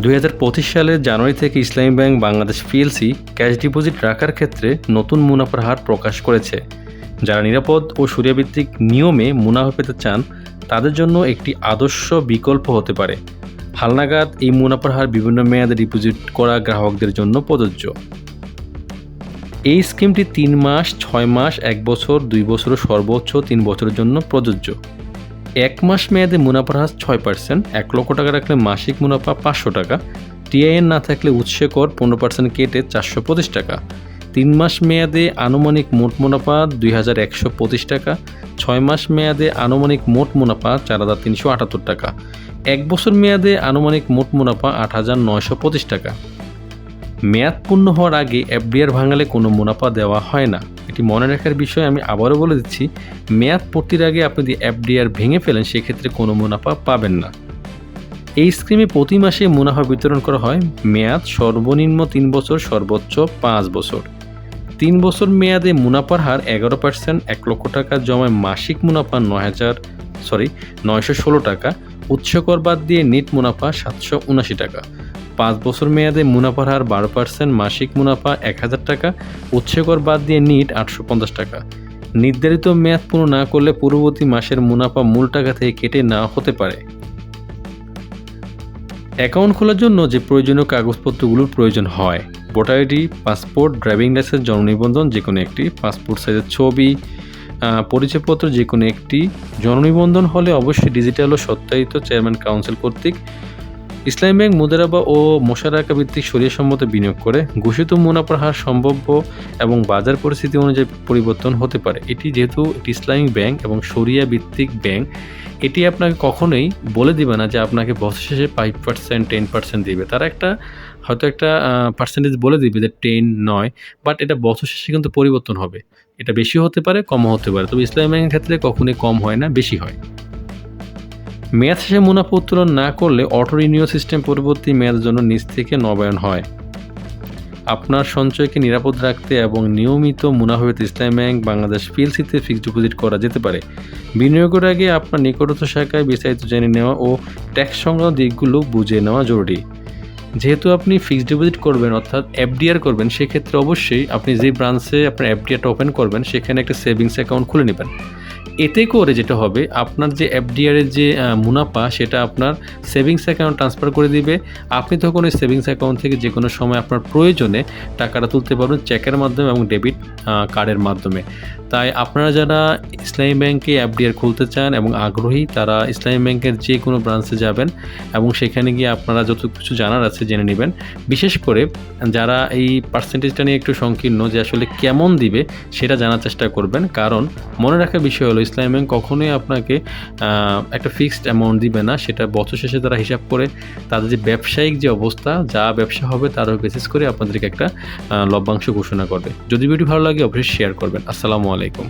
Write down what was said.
দুই হাজার পঁচিশ সালের জানুয়ারি থেকে Islami bank Bangladesh PLC cash deposit রাখার ক্ষেত্রে নতুন মুনাফার হার প্রকাশ করেছে। যারা নিরাপদ ও সুরিয়াভিত্তিক নিয়মে মুনাফা পেতে চান, তাদের জন্য একটি আদর্শ বিকল্প হতে পারে। হালনাগাদ এই মুনাফার হার বিভিন্ন মেয়াদে ডিপোজিট করা গ্রাহকদের জন্য প্রযোজ্য। এই স্কিমটি তিন মাস, ছয় মাস, এক বছর, দুই বছর সর্বোচ্চ তিন বছরের জন্য প্রযোজ্য। এক মাস মেয়াদে মুনাফার হার ছয় পার্সেন্ট এক লক্ষ টাকা রাখলে মাসিক মুনাফা পাঁচশো টাকা, টিআইএন না থাকলে উৎসে কর পনেরো পার্সেন্ট কেটে চারশো পঁচিশ টাকা। তিন মাস মেয়াদে আনুমানিক মোট মুনাফা দুই হাজার একশো পঁচিশ টাকা, ছয় মাস মেয়াদে আনুমানিক মোট মুনাফা চার হাজার তিনশো আটাত্তর টাকা। এক বছর মেয়াদে আনুমানিক মোট মুনাফা আট হাজার নয়শো পঁচিশ টাকা। মেয়াদ পূর্ণ হওয়ার আগে এফডিআর ভাঙালে কোনো মুনাফা দেওয়া হয় না। এটি মনে রাখার বিষয় আমি আবারও বলে দিচ্ছি, মেয়াদ পূর্তির আগে আপনি যদি এফডিআর ভেঙে ফেলেন, সেক্ষেত্রে কোনো মুনাফা পাবেন না। এই স্কিমে প্রতি মাসে মুনাফা বিতরণ করা হয়, মেয়াদ সর্বনিম্ন তিন বছর, সর্বোচ্চ পাঁচ বছর। তিন বছর মেয়াদে মুনাফার হার এগারো পার্সেন্ট, এক লক্ষ টাকা জমায় মাসিক মুনাফা নয় হাজার, সরি, নয়শো ষোলো টাকা। উৎসকর বাদ দিয়ে নেট মুনাফা সাতশো উনাশি টাকা। পাঁচ বছর মেয়াদে মুনাফার হার বারো পার্সেন্ট, মাসিক মুনাফা এক হাজার টাকা, উৎসকর বাদ দিয়ে নিট আটশো পঞ্চাশ টাকা। নির্ধারিত মেয়াদ পূর্ণ না করলে পূর্ববর্তী মাসের মুনাফা মূল টাকা থেকে কেটে না হতে পারে। অ্যাকাউন্ট খোলার জন্য যে প্রয়োজনীয় কাগজপত্রগুলোর প্রয়োজন হয়, voter ID, passport, driving licence জননিবন্ধন যে কোনো একটি, পাসপোর্ট সাইজের ছবি পরিচয়পত্র যে কোনো একটি জননিবন্ধন হলে অবশ্যই ডিজিটাল ও সত্যায়িত চেয়ারম্যান কাউন্সিল কর্তৃক ইসলামী ব্যাংক, মুদারাবা ও মোশারাকা ভিত্তিক সম্মত বিনিয়োগ করে ঘোষিত মুনাফার হার সম্ভাব্য এবং বাজার পরিস্থিতি অনুযায়ী পরিবর্তন হতে পারে। এটি যেহেতু ইসলামিক ব্যাংক এবং সরিয়া ভিত্তিক ব্যাংক, এটি আপনাকে কখনোই বলে দিবে না যে আপনাকে বছর শেষে ফাইভ পার্সেন্ট টেন পার্সেন্ট দিবে। তারা একটা, হয়তো একটা পার্সেন্টেজ বলে দিবে যে টেন নয় বাট এটা বছর শেষে কিন্তু পরিবর্তন হবে। এটা বেশি হতে পারে, কমও হতে পারে। তবে ইসলামী ব্যাংকের ক্ষেত্রে কখনোই কম হয় না, বেশি হয়। মেয়াদ শেষে মুনাফা উত্তোলন না করলে অটো রিনিউ সিস্টেম পরবর্তী মেয়াদের জন্য নিজ থেকে নবায়ন হয়। আপনার সঞ্চয়কে নিরাপদ রাখতে এবং নিয়মিত মুনাফাবিত ইসলামী ব্যাংক বাংলাদেশ পিএলসিতে ফিক্সড ডিপোজিট করা যেতে পারে। বিনিয়োগের আগে আপনার নিকটস্থ শাখায় বিস্তারিত জেনে নেওয়া ও ট্যাক্স সংক্রান্ত দিকগুলো বুঝে নেওয়া জরুরি। যেহেতু আপনি ফিক্সড ডিপোজিট করবেন অর্থাৎ এফডিআর করবেন, সেক্ষেত্রে অবশ্যই আপনি যে ব্রাঞ্চে আপনার এফডিআরটা ওপেন করবেন, সেখানে একটা সেভিংস অ্যাকাউন্ট খুলে নেবেন। এতে করে যেটা হবে, আপনার যে এফডিআর এর যে মুনাফা, সেটা আপনার সেভিংস অ্যাকাউন্ট ট্রান্সফার করে দিবে। আপনি তখন ওই সেভিংস অ্যাকাউন্ট থেকে যে কোনো সময় আপনার প্রয়োজনে টাকাটা তুলতে পারবেন চেকের মাধ্যমে এবং ডেবিট কার্ডের মাধ্যমে। তাই আপনারা যারা ইসলামী ব্যাংকে এফডিআর খুলতে চান এবং আগ্রহী, তারা ইসলামী ব্যাংকের যে কোনো ব্রাঞ্চে যাবেন এবং সেখানে গিয়ে আপনারা যত কিছু জানার আছে জেনে নেবেন। বিশেষ করে যারা এই পার্সেন্টেজটা নিয়ে একটু সংকীর্ণ যে আসলে কেমন দিবে সেটা জানার চেষ্টা করবেন। কারণ মনে রাখার বিষয় হলো, ইসলামী ব্যাংক কখনোই আপনাকে একটা ফিক্সড অ্যামাউন্ট দিবে না। সেটা বছর শেষে তারা হিসাব করে তাদের যে ব্যবসায়িক যে অবস্থা, যা ব্যবসা হবে তার বেসিস করে আপনাদেরকে একটা লভ্যাংশ ঘোষণা করবে। যদি ভিডিও ভালো লাগে অবশ্যই শেয়ার করবেন। আসসালামু আলাইকুম।